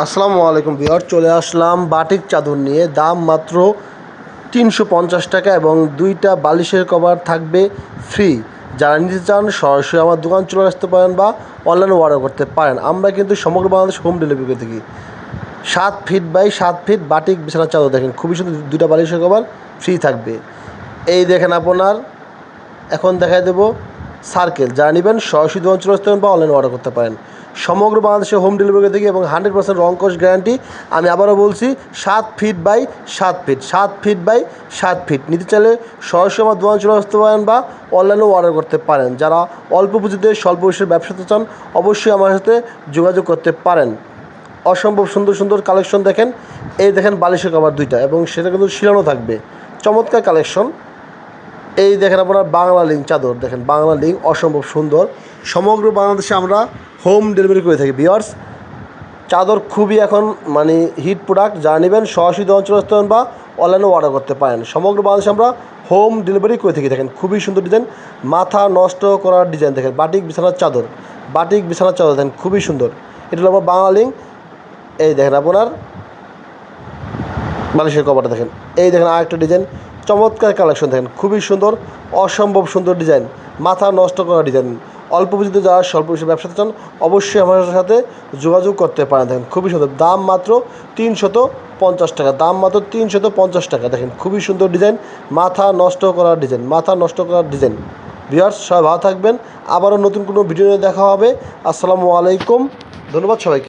আসসালামু আলাইকুম বিহার চলে আসলাম বাটিক চাদর নিয়ে। দাম মাত্র তিনশো পঞ্চাশ টাকা এবং দুইটা বালিশের কভার থাকবে ফ্রি যারা নিতে চান, সরাসরি আমার দোকান চলে আসতে পারেন বা অনলাইনে অর্ডার করতে পারেন। আমরা কিন্তু সমগ্র বাংলাদেশ হোম ডেলিভারি করে থাকি। সাত ফিট বাই সাত ফিট বাটিক বিছানার চাদর দেখেন। খুবই সুন্দর দুইটা বালিশের কভার ফ্রি থাকবে। এই দেখেন আপনার, এখন দেখাই দেবো সার্কেল। যারা নেবেন সরাসরি দোকান চলে আসতে পারেন বা অনলাইনে অর্ডার করতে পারেন। সমগ্র বাংলাদেশে হোম ডেলিভারি থেকে এবং হান্ড্রেড পার্সেন্ট রং কোর্স গ্যারান্টি আমি আবারও বলছি, সাত ফিট বাই সাত ফিট সাত ফিট বাই সাত ফিট নিতে চাইলে সরাসরি আমার দোকান চলে আসতে পারেন বা অনলাইনেও অর্ডার করতে পারেন। যারা অল্প পুঁজিতে, স্বল্প পরিসরে ব্যবসাতে চান, অবশ্যই আমার সাথে যোগাযোগ করতে পারেন। অসম্ভব সুন্দর সুন্দর কালেকশন দেখেন। এই দেখেন বালিশের কভার দুইটা এবং সেটা কিন্তু শিলানো থাকবে। চমৎকার কালেকশন এই দেখেন আপনার বাংলা লিঙ্ক চাদর দেখেন, বাংলা লিঙ্ক অসম্ভব সুন্দর। সমগ্র বাংলাদেশে আমরা হোম ডেলিভারি করে থাকি বিয়ার্স চাদর খুবই এখন মানে হিট প্রোডাক্ট যা নেবেন সরাসরি অঞ্চল আসতে বা অনলাইনেও অর্ডার করতে পারেন। সমগ্র বাংলাদেশে আমরা হোম ডেলিভারি করে থাকি, দেখেন, খুবই সুন্দর ডিজাইন মাথা নষ্ট করার ডিজাইন দেখেন বাটিক বিছানার চাদর। বাটিক বিছানার চাদর, দেখেন, খুবই সুন্দর। এটা হলো আমার বাংলা লিঙ্ক এই দেখেন আপনার, বালিশের কভারটা দেখেন। এই দেখেন আরেকটা ডিজাইন চমৎকার কালেকশন দেখেন, খুবই সুন্দর, অসম্ভব সুন্দর ডিজাইন মাথা নষ্ট করা ডিজাইন অল্প পুঁজিতে যারা স্বল্প পুঁজিতে ব্যবসাতে চান, অবশ্যই আমার সাথে যোগাযোগ করতে পারেন। দেখেন, খুবই সুন্দর। দাম মাত্র তিনশত পঞ্চাশ টাকা, দাম মাত্র তিনশত পঞ্চাশ টাকা। দেখেন, খুবই সুন্দর ডিজাইন মাথা নষ্ট করার ডিজাইন মাথা নষ্ট করার ডিজাইন ভিউয়ার্স সবাই ভালো থাকবেন। আবারও নতুন কোনো ভিডিও নিয়ে দেখা হবে। আসসালামু আলাইকুম। ধন্যবাদ সবাইকে।